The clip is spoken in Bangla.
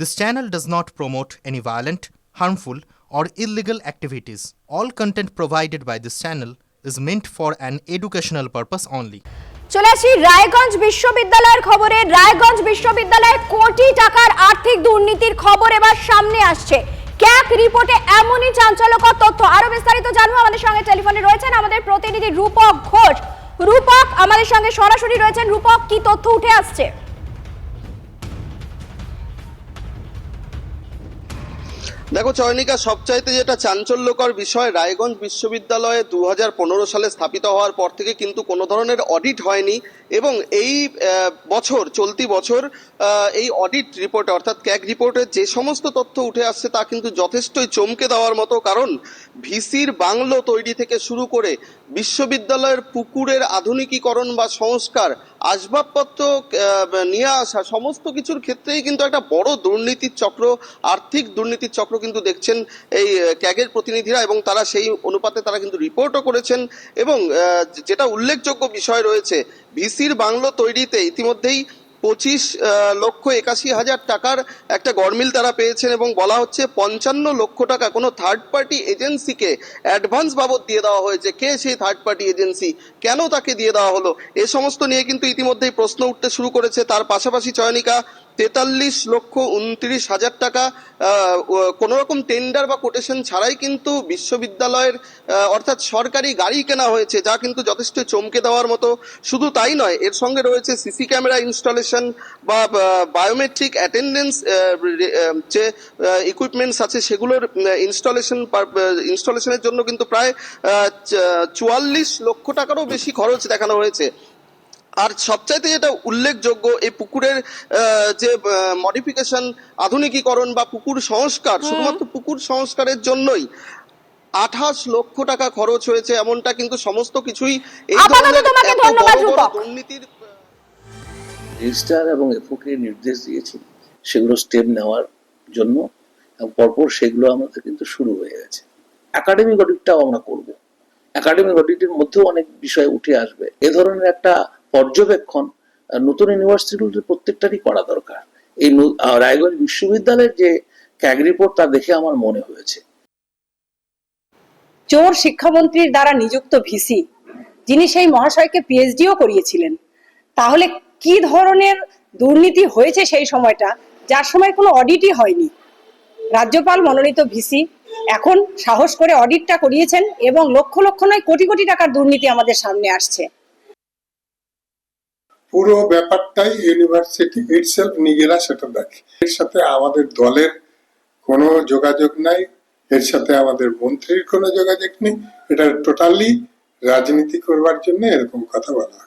This channel does not promote any violent, harmful, or illegal activities. All content provided by this channel is meant for an educational purpose only. চলে আসি রায়গঞ্জ বিশ্ববিদ্যালয়ের খবরে। রায়গঞ্জ বিশ্ববিদ্যালয়ে কোটি টাকার আর্থিক দুর্নীতির খবর এবার সামনে আসছে। ক্যাক রিপোর্টে এমনই চাঞ্চল্যকর তথ্য। আরও বিস্তারিত জানব আমাদের সঙ্গে। টেলিফোনে রয়েছেন আমাদের প্রতিনিধি রূপক ঘোষ। রূপক আমাদের সঙ্গে সরাসরি রয়েছেন। রূপক কি তথ্য উঠে আসছে? দেখো চয়নিকা, সবচাইতে যেটা চাঞ্চল্যকর বিষয়, রায়গঞ্জ বিশ্ববিদ্যালয়ে দু হাজার পনেরো সালে স্থাপিত হওয়ার পর থেকে কিন্তু কোনো ধরনের অডিট হয়নি এবং এই বছর, চলতি বছর এই অডিট রিপোর্টে অর্থাৎ ক্যাগ রিপোর্টে যে সমস্ত তথ্য উঠে আসছে তা কিন্তু যথেষ্টই চমকে দেওয়ার মতো কারণ ভিসির বাংলো তৈরি থেকে শুরু করে বিশ্ববিদ্যালয়ের পুকুরের আধুনিকীকরণ বা সংস্কার আসবাবপত্র নিয়ে আসা সমস্ত কিছুর ক্ষেত্রেই কিন্তু একটা বড় দুর্নীতির চক্র, আর্থিক দুর্নীতির চক্র কিন্তু দেখছেন এই ক্যাগের প্রতিনিধিরা এবং তারা সেই অনুপাতে তারা কিন্তু রিপোর্টও করেছেন এবং যেটা উল্লেখযোগ্য বিষয় রয়েছে, ভিসির বাংলো তৈরিতে ইতিমধ্যেই পঁচিশ লক্ষ একাশি হাজার টাকার একটা গরমিল তারা পেয়েছেন এবং বলা হচ্ছে পঞ্চান্ন লক্ষ টাকা কোনো থার্ড পার্টি এজেন্সিকে অ্যাডভান্স বাবদ দিয়ে দেওয়া হয়েছে। কে সেই থার্ড পার্টি এজেন্সি কেন তাকে দিয়ে দেওয়া হলো? এ সমস্ত নিয়ে কিন্তু ইতিমধ্যেই প্রশ্ন উঠতে শুরু করেছে। তার পাশাপাশি চয়নিকা তেতাল্লিশ লক্ষ উনত্রিশ হাজার টাকা কোনো রকম টেন্ডার বা কোটেশন ছাড়াই কিন্তু বিশ্ববিদ্যালয়ের অর্থাৎ সরকারি গাড়ি কেনা হয়েছে, যা কিন্তু যথেষ্ট চমকে দেওয়ার মতো। শুধু তাই নয়, এর সঙ্গে রয়েছে সিসি ক্যামেরা ইনস্টলেশন বা বায়োমেট্রিক অ্যাটেন্ডেন্স যে ইকুইপমেন্টস আছে, সেগুলোর ইনস্টলেশন ইনস্টলেশনের জন্য কিন্তু প্রায় চুয়াল্লিশ লক্ষ টাকারও বেশি খরচ দেখানো হয়েছে। আর সবচাইতে যেটা উল্লেখযোগ্য এই পুকুরের যে মডিফিকেশন আধুনিকীকরণ বা পুকুর সংস্কার শুধুমাত্র পুকুর সংস্কারের জন্যই আঠাশ লক্ষ টাকা খরচ হয়েছে এমনটা কিন্তু সমস্ত কিছুই এই। দুর্নীতির রেজিস্ট্রার এবং এফওকে নির্দেশ দিয়েছি সেগুলো স্টেপ নেওয়ার জন্য পরপর সেগুলো আমাদের কিন্তু শুরু হয়ে গেছে। একাডেমিক অডিটটাও আমরা করব। একাডেমিক অডিটের মধ্যেও অনেক বিষয় উঠে আসবে। এ ধরনের একটা পর্যবেক্ষণ নতুন ইউনিভার্সিটিগুলোর প্রত্যেকটারই করা দরকার। এই রায়গঞ্জ বিশ্ববিদ্যালয়ের যে ক্যাগ রিপোর্ট তা দেখে আমার মনে হয়েছে। চোর শিক্ষামন্ত্রীর দ্বারা নিযুক্ত ভিসি, যিনি সেই মহাশয়কে পিএইচডিও করিয়েছিলেন, তাহলে কি ধরনের দুর্নীতি হয়েছে সেই সময়টা, যার সময় কোনো অডিটই হয়নি? রাজ্যপাল মনোনীত ভিসি, এখন সাহস করে অডিটটা করিয়েছেন এবং লক্ষ লক্ষ নয়, কোটি কোটি টাকার দুর্নীতি আমাদের সামনে আসছে। পুরো ব্যাপারটাই ইউনিভার্সিটি ইটসেলফ নিজেরা সেটা দেখে এর সাথে আমাদের দলের কোনো যোগাযোগ নাই, এর সাথে আমাদের মন্ত্রীর কোনো যোগাযোগ নেই এটা টোটালি রাজনীতি করবার জন্য এরকম কথা বলা।